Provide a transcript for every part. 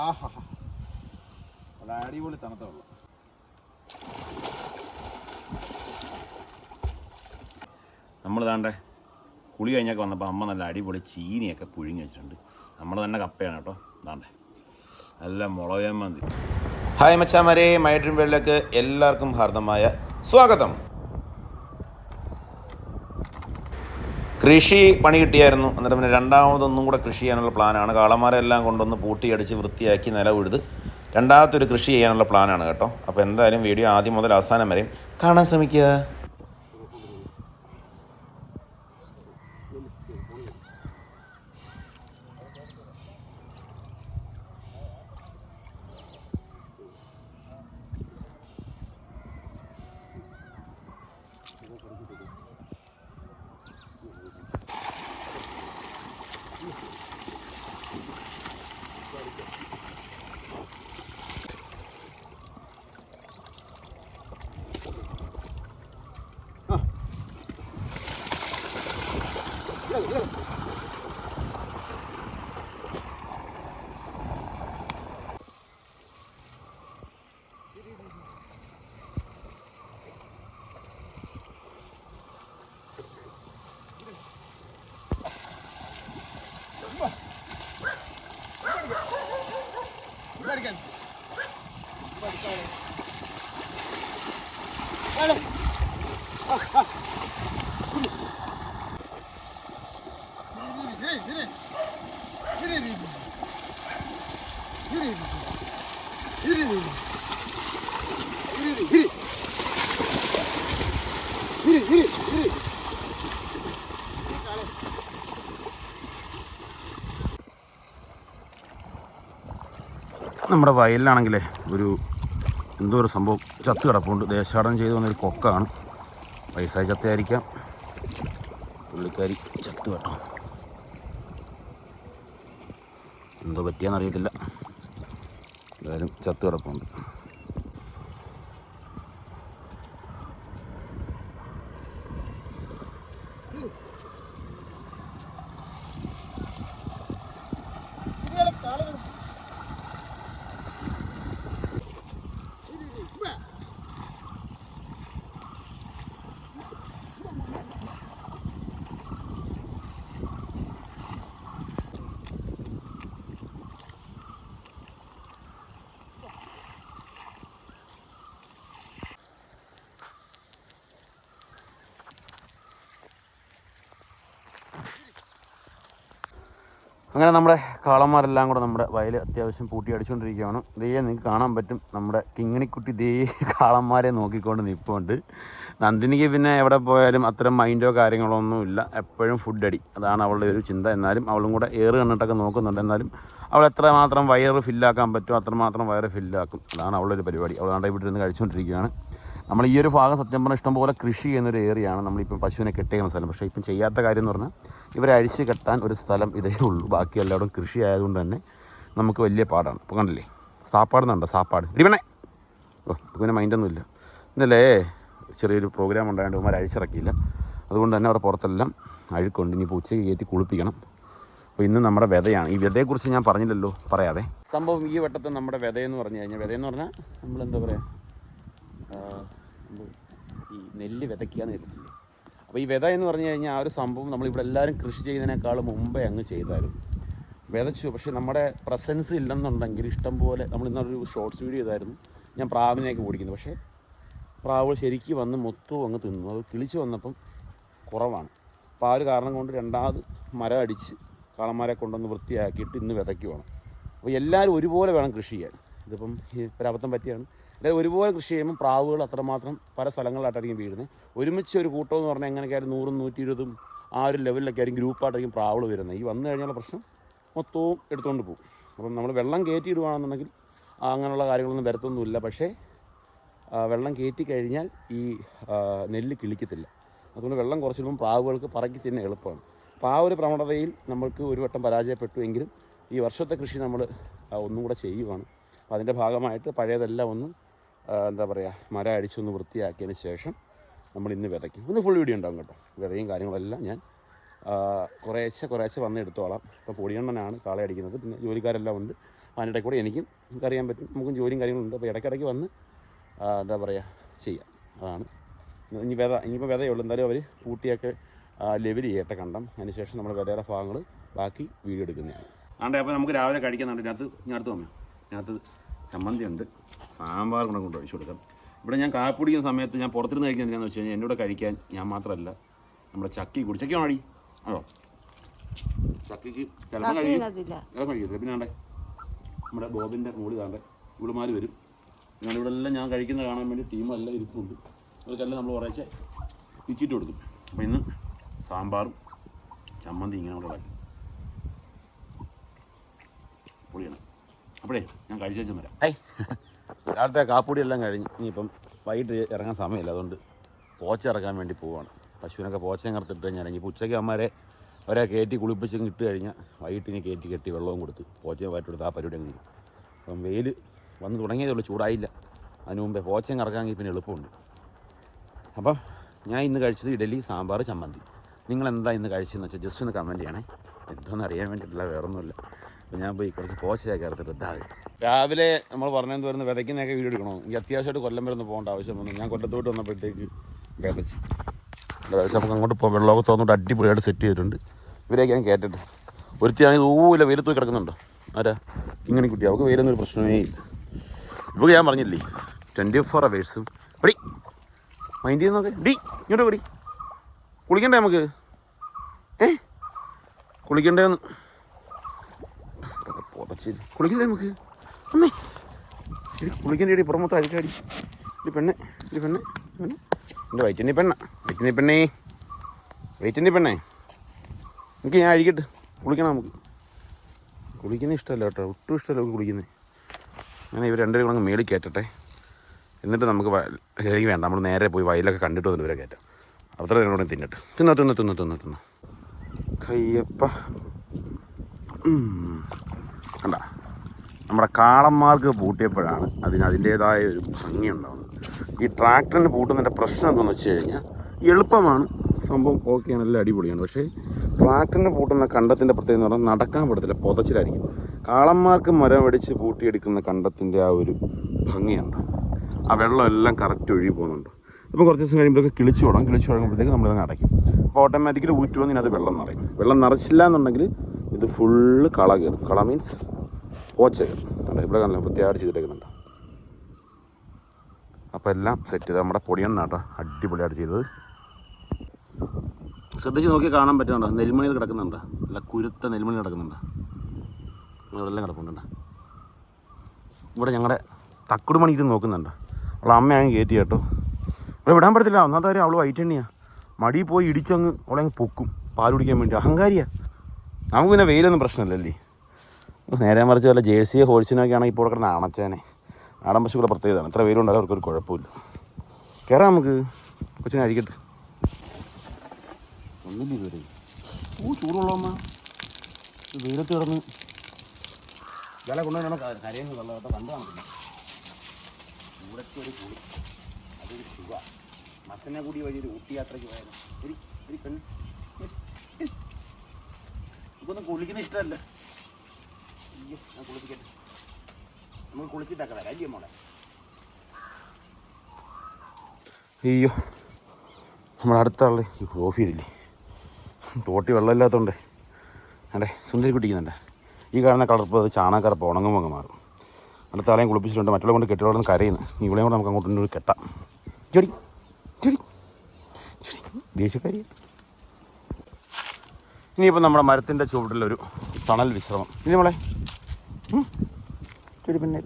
ആഹാ നല്ല അടിപൊളി തണുത്ത വെള്ളം. നമ്മൾ താണ്ടേ കുളി കഴിഞ്ഞൊക്കെ വന്നപ്പോൾ അമ്മ നല്ല അടിപൊളി ചീനിയൊക്കെ പുഴുങ്ങി വെച്ചിട്ടുണ്ട്. നമ്മൾ തന്നെ കപ്പയാണ് കേട്ടോ താണ്ടേ നല്ല മുളകേമ്മന്തി ഹായ് മച്ചാമരേ മൈ ഡ്രീം വേൾഡിലേക്ക് എല്ലാവർക്കും ഹാർദമായ സ്വാഗതം. കൃഷി പണി കിട്ടിയായിരുന്നു. എന്നിട്ട് പിന്നെ രണ്ടാമതൊന്നും കൂടെ കൃഷി ചെയ്യാനുള്ള പ്ലാനാണ്. കാളമാരെല്ലാം കൊണ്ടൊന്ന് പൂട്ടിയടിച്ച് വൃത്തിയാക്കി നില ഉഴുത് രണ്ടാമത്തെ ഒരു കൃഷി ചെയ്യാനുള്ള പ്ലാനാണ് കേട്ടോ. അപ്പോൾ എന്തായാലും വീഡിയോ ആദ്യം മുതൽ അവസാനം വരെയും കാണാൻ ശ്രമിക്കുക. നമ്മുടെ വയലിലാണെങ്കിലേ ഒരു എന്തോ ഒരു സംഭവം. ചത്ത് കിടപ്പുണ്ട്. ദേശാടനം ചെയ്ത് വന്നൊരു കൊക്കാണ്. പൈസ ചത്തയായിരിക്കാം പുള്ളിക്കാരി ചത്ത് കേട്ടോ. എന്തോ പറ്റിയാന്നറിയത്തില്ല എന്തായാലും ചത്ത് കിടപ്പുണ്ട്. അങ്ങനെ നമ്മുടെ കാളന്മാരെല്ലാം കൂടെ നമ്മുടെ വയൽ അത്യാവശ്യം പൂട്ടി അടിച്ചുകൊണ്ടിരിക്കുകയാണ് നിങ്ങൾക്ക് കാണാൻ പറ്റും നമ്മുടെ കിങ്ങിണിക്കുട്ടി ദേ കാളന്മാരെ നോക്കിക്കൊണ്ട് നിൽപ്പുണ്ട് നന്ദിനിക്ക് പിന്നെ എവിടെ പോയാലും അത്തരം മൈൻഡോ കാര്യങ്ങളോ ഒന്നും ഇല്ല. എപ്പോഴും ഫുഡ് അടി. അതാണ് അവളുടെ ഒരു ചിന്ത. എന്നാലും അവളും കൂടെ ഏറ് കണ്ണിട്ടൊക്കെ നോക്കുന്നുണ്ട്. എന്നാലും അവൾ എത്ര മാത്രം വയറ് ഫില്ലാക്കാൻ പറ്റുമോ അത്രമാത്രം വയറ് ഫില്ലാക്കും അതാണ് അവളുടെ ഒരു പരിപാടി. അവൾ വീട്ടിൽ ഇരുന്ന് കഴിച്ചുകൊണ്ടിരിക്കുകയാണ് നമ്മൾ ഈ ഒരു ഭാഗം സത്യം പറഞ്ഞാൽ ഇഷ്ടംപോലെ കൃഷി ചെയ്യുന്നൊരു ഏരിയയാണ് നമ്മളിപ്പം പശുവിനെ കെട്ടിയുന്ന സ്ഥലം. പക്ഷേ ഇപ്പം ചെയ്യാത്ത കാര്യം എന്ന് പറഞ്ഞാൽ ഇവരെ അഴിച്ച് കെട്ടാൻ ഒരു സ്ഥലം ഇതേ ഉള്ളൂ. ബാക്കി എല്ലായിടും കൃഷി ആയതുകൊണ്ട് തന്നെ നമുക്ക് വലിയ പാടാണ്. ഇപ്പോൾ കണ്ടില്ലേ? സാപ്പാട് എന്നുണ്ടോ സാപ്പാട്. ഇടിവണേ ഓ പിന്നെ മൈൻഡൊന്നുമില്ല ഇന്നല്ലേ ചെറിയൊരു പ്രോഗ്രാം ഉണ്ടായതുകൊണ്ട് ഇവന്മാർ അഴിച്ചിറക്കിയില്ല. അതുകൊണ്ട് തന്നെ അവരുടെ പുറത്തെല്ലാം അഴുക്കുണ്ട്. ഇനി ഉച്ചയ്ക്ക് കയറ്റി കുളിപ്പിക്കണം. അപ്പോൾ ഇന്ന് നമ്മുടെ വിതയാണ്. ഈ വിതയെക്കുറിച്ച് ഞാൻ പറഞ്ഞില്ലല്ലോ. പറയാതെ സംഭവം ഈ വട്ടത്തെ നമ്മുടെ വിതയെന്ന് പറഞ്ഞു കഴിഞ്ഞാൽ വിതയെന്ന് പറഞ്ഞാൽ നമ്മളെന്താ പറയുക? ഈ നെല്ല് വിതയ്ക്കാന്ന് കരുതില്ലേ അപ്പോൾ ഈ വിത എന്ന് പറഞ്ഞു കഴിഞ്ഞാൽ ആ ഒരു സംഭവം നമ്മളിവിടെ എല്ലാവരും കൃഷി ചെയ്യുന്നതിനേക്കാൾ മുമ്പേ അങ്ങ് ചെയ്താലും. വിതച്ചു പക്ഷേ നമ്മുടെ പ്രസൻസ് ഇല്ലെന്നുണ്ടെങ്കിൽ ഇഷ്ടം പോലെ നമ്മൾ ഇന്നൊരു ഷോർട്സ് വീഡിയോ ചെയ്തായിരുന്നു. ഞാൻ പ്രാവിനെയൊക്കെ ഓടിക്കുന്നത് പക്ഷേ പ്രാവ് ശരിക്കും വന്ന് മൊത്തവും അങ്ങ് തിന്നു. അത് കിളിച്ച് വന്നപ്പം കുറവാണ്. അപ്പോൾ ആ ഒരു കാരണം കൊണ്ട് രണ്ടാമത് മരം അടിച്ച് കാളന്മാരെ കൊണ്ടുവന്ന് വൃത്തിയാക്കിയിട്ട് ഇന്ന് വിതയ്ക്കുവാണ്. അപ്പോൾ എല്ലാവരും ഒരുപോലെ വേണം കൃഷി ചെയ്യാൻ. ഇതിപ്പം ഒരബദ്ധം പറ്റിയാണ്. എല്ലാവരും ഒരുപോലെ കൃഷി ചെയ്യുമ്പോൾ പ്രാവുകൾ അത്രമാത്രം പല സ്ഥലങ്ങളിലായിട്ടായിരിക്കും വീഴുന്നത്. ഒരുമിച്ച് ഒരു കൂട്ടം എന്ന് പറഞ്ഞാൽ എങ്ങനെയൊക്കെയായാലും നൂറും നൂറ്റി ഇരുപതും ആ ഒരു ലെവലിലൊക്കെ ആയിരിക്കും ഗ്രൂപ്പായിട്ടായിരിക്കും പ്രാവുകൾ വരുന്നത്. ഈ വന്നു കഴിഞ്ഞാൽ പ്രശ്നം മൊത്തവും എടുത്തുകൊണ്ട് പോകും. അപ്പം നമ്മൾ വെള്ളം കയറ്റിയിടുകയാണെന്നുണ്ടെങ്കിൽ അങ്ങനെയുള്ള കാര്യങ്ങളൊന്നും വരത്തൊന്നുമില്ല. പക്ഷേ വെള്ളം കയറ്റി കഴിഞ്ഞാൽ ഈ നെല്ല് കിളിക്കത്തില്ല. അതുകൊണ്ട് വെള്ളം കുറച്ചിടുമ്പോൾ പ്രാവുകൾക്ക് പറക്കി തന്നെ എളുപ്പമാണ്. അപ്പോൾ ആ ഒരു പ്രവണതയിൽ നമ്മൾക്ക് ഒരു വട്ടം പരാജയപ്പെട്ടു എങ്കിലും ഈ വർഷത്തെ കൃഷി നമ്മൾ ഒന്നും കൂടെ ചെയ്യുവാണ്. അപ്പോൾ അതിന്റെ ഭാഗമായിട്ട് പഴയതെല്ലാം ഒന്ന് എന്താ പറയുക മരം അടിച്ചൊന്ന് വൃത്തിയാക്കിയതിന് ശേഷം നമ്മൾ ഇന്ന് വിതയ്ക്കും. ഇന്ന് ഫുൾ വീഡിയോ ഉണ്ടാകും കേട്ടോ. വിതയും കാര്യങ്ങളെല്ലാം ഞാൻ കുറേശ്ശെ കുറേശ്ശെ വന്ന് എടുത്തോളാം. ഇപ്പോൾ പൊടിയണ്ണനാണ് കാളയടിക്കുന്നത് പിന്നെ ജോലിക്കാരെല്ലാം ഉണ്ട്. അതിനിടെ കൂടെ എനിക്കും അറിയാൻ പറ്റും. നമുക്കും ജോലിയും കാര്യങ്ങളുണ്ട്. അപ്പോൾ ഇടയ്ക്കിടയ്ക്ക് വന്ന് എന്താ പറയുക ചെയ്യാം. അതാണ്. ഇനി വിത ഇനിയിപ്പോൾ വിതയേ ഉള്ളൂ. എന്തായാലും അവർ പൂട്ടിയൊക്കെ ലെവൽ ചെയ്യട്ടെ കണ്ടം. അതിനുശേഷം നമ്മൾ വിതയുടെ ഭാഗങ്ങൾ ബാക്കി വീഡിയോ എടുക്കുന്നതാണ്. ആണ്ടെ അപ്പോൾ നമുക്ക് രാവിലെ കഴിക്കുന്നുണ്ട് ഇതിനകത്ത് ഞാൻ അടുത്ത് വന്നു? ഇതിനകത്ത് ചമ്മന്തി ഉണ്ട് സാമ്പാർ കൂടെ കൊണ്ട് ഒഴിച്ചു കൊടുക്കാം ഇവിടെ ഞാൻ കാപ്പി കുടിക്കുന്ന സമയത്ത് ഞാൻ പുറത്തുനിന്ന് കഴിക്കുന്നത് എന്താണെന്ന് വെച്ച് കഴിഞ്ഞാൽ എന്നോട് കഴിക്കാൻ ഞാൻ മാത്രമല്ല നമ്മുടെ ചക്കി കൂടി. ചക്കി ആണോ? അതോ ചക്കിക്ക് ചിലപ്പോൾ കഴിക്കും കഴിക്കത്തില്ല പിന്നെ ആണ്ടേ നമ്മുടെ ബോബിന്റെ മൂടി താണ്ടെ ഇവിടുമാർ വരും. ഞാൻ ഇവിടെ എല്ലാം ഞാൻ കഴിക്കുന്ന കാണാൻ വേണ്ടി ടീമെല്ലാം ഇരിപ്പുണ്ട്. അവർക്കെല്ലാം നമ്മൾ കുറേശ്ശെ പിച്ചിട്ട് കൊടുക്കും. അപ്പോൾ ഇന്ന് സാമ്പാറും ചമ്മന്തി ഇങ്ങനെ കൂടെ ഉണ്ടാക്കി പൊളിയാണ്. അപ്പോഴേ ഞാൻ കഴിച്ചു വരാം. രാവിലത്തെ കാപ്പൂടി എല്ലാം കഴിഞ്ഞ് ഇനിയിപ്പം വൈകിട്ട് ഇറങ്ങാൻ സമയമില്ല. അതുകൊണ്ട് പോച്ച ഇറക്കാൻ വേണ്ടി പോവാണ്. പശുവിനൊക്കെ പോച്ച കറുത്തിട്ട് കഴിഞ്ഞാൽ ഇനിയിപ്പോൾ ഉച്ചയ്ക്ക് അമ്മമാരെ അവരെ കയറ്റി കുളിപ്പിച്ച് ഇട്ട് കഴിഞ്ഞാൽ വൈകിട്ട് ഇനി കയറ്റി കെട്ടി വെള്ളവും കൊടുത്ത് പോച്ചയും കൊടുത്ത് ആ പരിപാടി അങ്ങ് അപ്പം വെയിൽ വന്ന് തുടങ്ങിയതേ ഉള്ളൂ ചൂടായില്ല. അതിന് മുമ്പേ പോച്ചയും കറക്കാമെങ്കിൽ പിന്നെ എളുപ്പമുണ്ട്. അപ്പം ഞാൻ ഇന്ന് കഴിച്ചത് ഇഡലി സാമ്പാർ ചമ്മന്തി. നിങ്ങൾ എന്താ ഇന്ന് കഴിച്ചതെന്ന് വെച്ചാൽ ജസ്റ്റ് ഒന്ന് കമന്റ് ചെയ്യണേ. എന്തോന്ന് അറിയാൻ വേണ്ടിയിട്ടില്ല വേറൊന്നുമില്ല. അപ്പോൾ ഞാൻ പോയി കുറച്ച് പോച്ചയൊക്കെ എടുത്തിട്ട് ഇതാ രാവിലെ നമ്മൾ പറഞ്ഞതെന്ന് വരുന്ന? വിതയ്ക്കുന്നതൊക്കെ വീഡിയോ എടുക്കണോ? എനിക്ക് അത്യാവശ്യമായിട്ട് കൊല്ലം വരെ ഒന്ന് പോകേണ്ട ആവശ്യം വന്നു. ഞാൻ കൊല്ലത്തോട്ട് വന്നപ്പോഴത്തേക്ക് വിതച്ച്. നമുക്ക് അങ്ങോട്ട് പോകാം വെള്ളമൊക്കെ തോന്നിട്ട് അടിപൊളിയായിട്ട് സെറ്റ് ചെയ്തിട്ടുണ്ട്. ഇവരെയൊക്കെ ഞാൻ കയറ്റിട്ട് ഒരുത്തിയാണെങ്കിൽ ഊല വെയിലത്ത് പോയി കിടക്കുന്നുണ്ടോ? ആരാ? ഇങ്ങനെ കുട്ടി അവൾക്ക് വെയിലൊന്നും ഒരു പ്രശ്നമേ ഇല്ല. ഇപ്പോൾ ഞാൻ പറഞ്ഞില്ലേ ട്വന്റി ഫോർ അവേഴ്സും എടി മൈൻഡ് ചെയ്ത് നോക്കെ. ഡി ഇങ്ങോട്ട് പടി. കുളിക്കണ്ടേ നമുക്ക്? ഏ? കുളിക്കണ്ടേ ഒന്ന് പുതച്ച് കുളിക്കണ്ടേ നമുക്ക്? അമ്മേ. ഇത് കുളിക്കണ്ടേ ഇടി പുറമൊത്തം അഴിക്കാടി. ഇത് പെണ്ണെ ഇത് പെണ്ണെ എന്റെ വയറ്റിന്റെ പെണ്ണ വയറ്റിന്റെ പെണ്ണേ. വയറ്റിന്റെ പെണ്ണേ. എനിക്ക് ഞാൻ അഴിക്കട്ടെ കുളിക്കണം നമുക്ക്. കുളിക്കുന്ന ഇഷ്ടമല്ല കേട്ടോ ഒട്ടും ഇഷ്ടമല്ല നമുക്ക് കുളിക്കുന്നത് അങ്ങനെ ഇവർ രണ്ടുപേരും കൂടെ അങ്ങ് മേളിൽ കയറ്റട്ടെ. എന്നിട്ട് നമുക്ക് ശരിക്കും വേണ്ട നമ്മൾ നേരെ പോയി വയലൊക്കെ കണ്ടിട്ട് വന്നിട്ട് ഇവരെ കയറ്റാം. അത്ര നേരം കൂടെ തിന്നട്ടെ. തിന്ന തിന്ന തിന്ന തിന്ന തിന്ന. കയ്യപ്പ. കണ്ട. നമ്മുടെ കാളന്മാർക്ക് പൂട്ടിയപ്പോഴാണ് അതിന് അതിന്റേതായ ഒരു ഭംഗി ഉണ്ടാവുന്നത്. ഈ ട്രാക്ടറിന് പൂട്ടുന്നതിന്റെ പ്രശ്നം എന്താണെന്ന് വെച്ച് കഴിഞ്ഞാൽ എളുപ്പമാണ്. സംഭവം ഓക്കെയാണ് എല്ലാം അടിപൊളിയാണ്. പക്ഷേ ട്രാക്ടറിന് പൂട്ടുന്ന കണ്ടത്തിന്റെ പ്രത്യേകത എന്ന് പറഞ്ഞാൽ നടക്കാൻ പറ്റത്തില്ല പുതച്ചിലായിരിക്കും. കാളന്മാർക്ക് മരം അടിച്ച് പൂട്ടിയെടുക്കുന്ന കണ്ടത്തിന്റെ ആ ഒരു ഭംഗിയുണ്ട്. ആ വെള്ളം എല്ലാം കറക്റ്റ് ഒഴുകി പോകുന്നുണ്ട്. ഇപ്പോൾ കുറച്ച് ദിവസം കഴിയുമ്പോഴൊക്കെ കിളിച്ചു തുടങ്ങും കിളിച്ചു തുടങ്ങുമ്പോഴത്തേക്ക് നമ്മളിത് അടയ്ക്കും. അപ്പോൾ ഓട്ടോമാറ്റിക്കലി ഊറ്റി വന്ന് ഇതിനകത്ത് വെള്ളം നിറയും. വെള്ളം നിറച്ചില്ല എന്നുണ്ടെങ്കിൽ ഇത് ഫുള്ള് കള കയറും. കള മീൻസ് പോച്ച കയറും. ഇവിടെ നല്ല വൃത്തിയായിട്ട് ചെയ്തിട്ടേക്കുന്നുണ്ട്. അപ്പോൾ എല്ലാം സെറ്റ് ചെയ്ത് നമ്മുടെ പൊടിയെണ്ണ കേട്ടോ. അടിപൊളിയായിട്ട് ചെയ്തത്. ശ്രദ്ധിച്ച് നോക്കി കാണാൻ പറ്റുന്നുണ്ടോ? നെൽമണി കിടക്കുന്നുണ്ട്? അല്ല കുരുത്ത നെൽമണി കിടക്കുന്നുണ്ട്? അതെല്ലാം കിടക്കുന്നുണ്ട് ഇവിടെ ഞങ്ങളുടെ തക്കുട് മണി ഇത് നോക്കുന്നുണ്ട്. അവളെ അമ്മ അങ്ങ് കയറ്റി കേട്ടോ. ഇവിടെ വിടാൻ പറ്റത്തില്ല. ഒന്നാമത്തെ കാര്യം അവൾ എണ്ണിയാണ് മടി പോയി ഇടിച്ചങ്ങ് അവളെ അങ്ങ് പൊക്കും. പാൽ കുടിക്കാൻ വേണ്ടി. അഹങ്കാരിയാ. നമുക്ക് പിന്നെ വെയിലൊന്നും പ്രശ്നമില്ലല്ലേ? നേരെ മറിച്ച് വല്ല ജേഴ്സിയോ ഹോഴ്സിനൊക്കെ ആണെങ്കിൽ ഇപ്പോൾ കിടന്ന് അണച്ചേനെ. ആടൻ പശുക്കളെ പ്രത്യേകതയാണ് എത്ര വെയിലുണ്ടാലും അവർക്കൊരു കുഴപ്പമില്ല. കയറാം നമുക്ക്. കൊച്ചിനെ അഴിക്കട്ടെ. ഒന്നില്ല ഇതുവരെ. ഓ ചൂടുള്ളമ്മ വെയിലത്ത് കിടന്ന്. വില കൊണ്ടുവരണം കരയുന്നത് വെള്ളം കേട്ടോ കണ്ടു കാണത്തില്ല ചൂടത്ത് ഒരു കുളി. അതൊരു സുഖ മസനെ കൂടി വഴി ഒരു ഊട്ടി യാത്രയ്ക്ക് പോയാലും? ഒരു ഒരു പെണ്ണ്. ഇതൊന്നും കുളിക്കുന്ന ഇഷ്ടമല്ല. അയ്യോ ഞാൻ കുളിപ്പിക്കട്ടെ. നമുക്ക് കുളിച്ചിട്ടൊക്കെ വരാം അല്ലേ മോളെ? അയ്യോ നമ്മുടെ അടുത്ത ആൾ ഈ ചെയ്തില്ലേ? തോട്ടി വെള്ളമില്ലാത്തതുകൊണ്ട് അതെ സുന്ദരി കുട്ടിക്കുന്നുണ്ട്. ഈ കാണുന്ന കളർപ്പ് അത് ചാണകറപ്പ് അങ്ങ് മാറും. അടുത്ത ആളെയും കുളിപ്പിച്ചിട്ടുണ്ട്. മറ്റുള്ള കൊണ്ട് കെട്ടിടം കരയുന്നു. ഇവിടെയും കൂടെ നമുക്ക് അങ്ങോട്ട് കെട്ടാം. ചെടി ചെടി ചെടി. ദേഷ്യക്കാരി ഇനിയിപ്പോൾ നമ്മുടെ മരത്തിന്റെ ചുവട്ടിലൊരു തണൽ വിശ്രമം. ഇനി നമ്മളെ പിന്നെ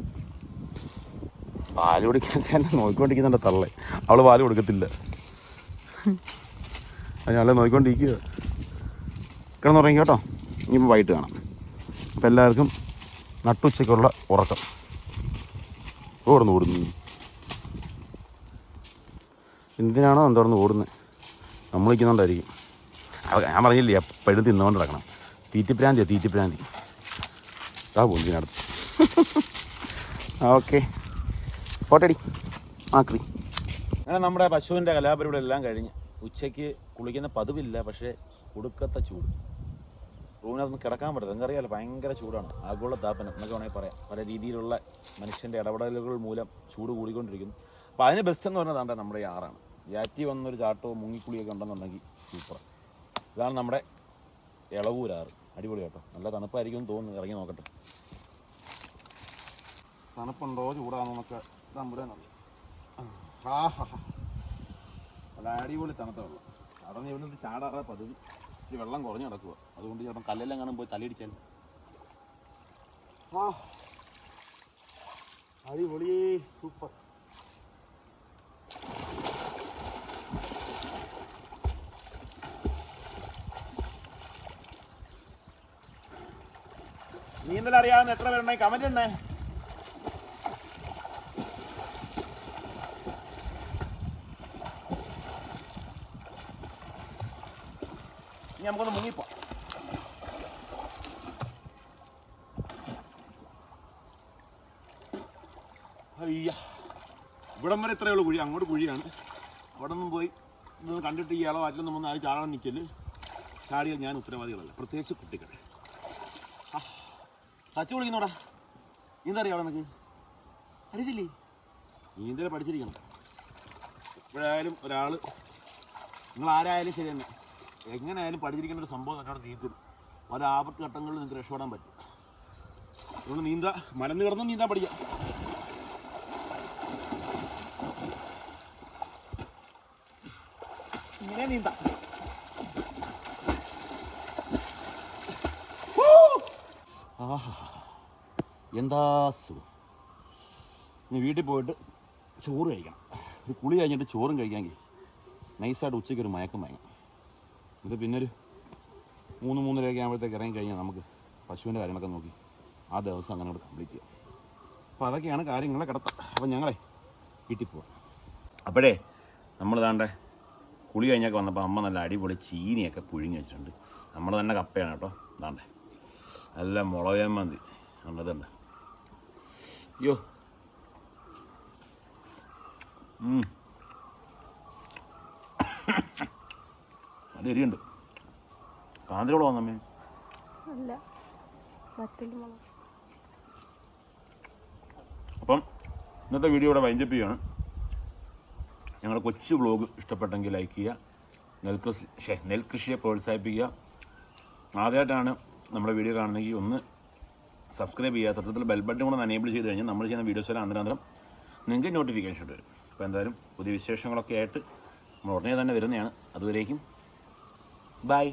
പാൽ കുടിക്കാൻ തന്നെ നോക്കിക്കൊണ്ടിരിക്കുന്നുണ്ട് തള്ളേ. അവൾ പാൽ കൊടുക്കത്തില്ല. അത് നോക്കിക്കൊണ്ടിരിക്കുക നോക്കിക്കൊണ്ടിരിക്കുക തുടങ്ങി കേട്ടോ. ഇനിയിപ്പോൾ വൈകിട്ട് കാണാം. അപ്പോൾ എല്ലാവർക്കും നട്ടുച്ചയ്ക്കുള്ള ഉറക്കം. ഓടുന്നു ഓടുന്നു. എന്തിനാണോ എന്തോർന്ന് ഓടുന്നത് അത് ഞാൻ പറഞ്ഞില്ലേ എപ്പോഴും തിന്നുകൊണ്ട് നടക്കണം. തീറ്റിപ്രാന്തിയാ തീറ്റിപ്രാന്തി. ആ പൊന്തിനടുത്ത് ഓക്കെ. പോട്ടടി ആക്രി. അങ്ങനെ നമ്മുടെ പശുവിന്റെ കലാപരിപാടി എല്ലാം കഴിഞ്ഞ് ഉച്ചയ്ക്ക് കുളിക്കുന്ന പതിവില്ല പക്ഷേ ഒടുക്കത്തെ ചൂട്. റൂമിനകത്ത് കിടക്കാൻ പറ്റില്ല നിങ്ങൾക്കറിയാലോ ഭയങ്കര ചൂടാണ്. ആഗോള താപനം എന്നൊക്കെ വേണമെങ്കിൽ പറയാം. പല രീതിയിലുള്ള മനുഷ്യന്റെ ഇടപെടലുകൾ മൂലം ചൂട് കൂടിക്കൊണ്ടിരിക്കുന്നു. അപ്പോൾ അതിന് ബെസ്റ്റ് എന്ന് പറഞ്ഞതാണ് നമ്മുടെ ഈ ആറാണ്. യാറ്റി വന്നൊരു ചാട്ടവും മുങ്ങിക്കുളിയൊക്കെ ഉണ്ടെന്നുണ്ടെങ്കിൽ സൂപ്പർ ഇതാണ് നമ്മുടെ ഇളവൂരാറ്. അടിപൊളി കേട്ടോ. നല്ല തണുപ്പായിരിക്കും എന്ന് തോന്നുന്നു. ഇറങ്ങി നോക്കട്ടെ. തണുപ്പുണ്ടോ? ചൂടാണെന്നൊക്കെ നല്ല അടിപൊളി തണുത്ത വെള്ളം അവിടെ ഇവിടെ ചാടാറ പതിവ്. ഇച്ചിരി വെള്ളം കുറഞ്ഞു കിടക്കുക അതുകൊണ്ട് ചിലപ്പം കല്ലെല്ലാം കാണും പോയി തലയിടിച്ചാൽ ആ അടിപൊളി. സൂപ്പർ. നീന്തൽ അറിയാവുന്ന എത്ര പേരുണ്ടായി കമന്റ് ഉണ്ടേ ഇനി നമുക്കൊന്ന് മുങ്ങിപ്പോ അയ്യ ഇവിടം വരെ ഇത്രയേ ഉള്ളൂ കുഴി. അങ്ങോട്ട് കുഴിയാണ്. അവിടെ നിന്നും പോയി ഇതൊന്നും കണ്ടിട്ട് ഈ അറ്റിലൊന്നും വന്ന് ആരും ചാടാൻ നിൽക്കൽ. ചാടിയാൽ ഞാൻ ഉത്തരവാദികളല്ല. പ്രത്യേകിച്ച് കുട്ടികൾ തച്ചു വിളിക്കുന്നോടാ. നീന്തറിയാ അറിയാം നിനക്ക്? അറിയത്തില്ലേ? നീന്തൽ പഠിച്ചിരിക്കണം. എപ്പോഴായാലും ഒരാൾ നിങ്ങൾ ആരായാലും ശരി തന്നെ. എങ്ങനെയായാലും പഠിച്ചിരിക്കുന്ന ഒരു സംഭവം തന്നെയാണ് നീന്തും. പല ആപത്ത് ഘട്ടങ്ങളിൽ നിങ്ങൾക്ക് രക്ഷപ്പെടാൻ പറ്റും. അതുകൊണ്ട് നീന്താ മലന്ന് കിടന്ന് നീന്താൻ പഠിക്കാം. ഇങ്ങനെ നീന്താം. ആഹാ. എന്താ സുഖം? ഇനി വീട്ടിൽ പോയിട്ട് ചോറ് കഴിക്കണം. ഒരു കുളി കഴിഞ്ഞിട്ട് ചോറും കഴിക്കാമെങ്കിൽ നൈസായിട്ട് ഉച്ചയ്ക്ക് ഒരു മയക്കം വാങ്ങണം ഇത് പിന്നെ ഒരു മൂന്ന് മൂന്നരയൊക്കെ ആകുമ്പോഴത്തേക്ക് ഇറങ്ങി കഴിഞ്ഞാൽ നമുക്ക് പശുവിന്റെ കാര്യങ്ങളൊക്കെ നോക്കി ആ ദിവസം അങ്ങനെ കൂടെ കംപ്ലീറ്റ് ചെയ്യാം. അപ്പോൾ അതൊക്കെയാണ് കാര്യങ്ങളെ കിടത്ത. അപ്പം ഞങ്ങളെ വീട്ടിൽ പോവാം. അപ്പോഴേ നമ്മൾ താണ്ടെ കുളി കഴിഞ്ഞൊക്കെ വന്നപ്പോൾ അമ്മ നല്ല അടിപൊളി ചീനിയൊക്കെ പുഴുങ്ങി വെച്ചിട്ടുണ്ട്. നമ്മൾ തന്നെ കപ്പയാണ് കേട്ടോ. താണ്ടെ നല്ല മുളക് മന്തി ഉണ്ടതുണ്ട് അയ്യോ. നല്ല എരിയുണ്ട് കാന്തിരോട് വന്നമ്മേ അല്ല അപ്പം ഇന്നത്തെ വീഡിയോ ഇവിടെ വൈൻഡപ്പ് ചെയ്യുകയാണ് ഞങ്ങളുടെ കൊച്ചു വ്ലോഗ് ഇഷ്ടപ്പെട്ടെങ്കിൽ ലൈക്ക് ചെയ്യുക. നെൽകൃഷി ഷേ നെൽകൃഷിയെ പ്രോത്സാഹിപ്പിക്കുക. ആദ്യമായിട്ടാണ് നമ്മുടെ വീഡിയോ കാണണമെങ്കിൽ ഒന്ന് സബ്സ്ക്രൈബ് ചെയ്യുക. തൊട്ടത്തിൽ ബെൽ ബട്ടൺ കൂടെ എനേബിൾ ചെയ്ത് കഴിഞ്ഞാൽ നമ്മൾ ചെയ്യുന്ന വീഡിയോസ് എല്ലാം അന്തരാന്തരം നിങ്ങൾക്ക് നോട്ടിഫിക്കേഷൻ വരും. അപ്പോൾ എന്തായാലും പുതിയ വിശേഷങ്ങളൊക്കെ ആയിട്ട് നമ്മൾ ഉടനെ തന്നെ വരുന്നതാണ്. അതുവരേക്കും ബൈ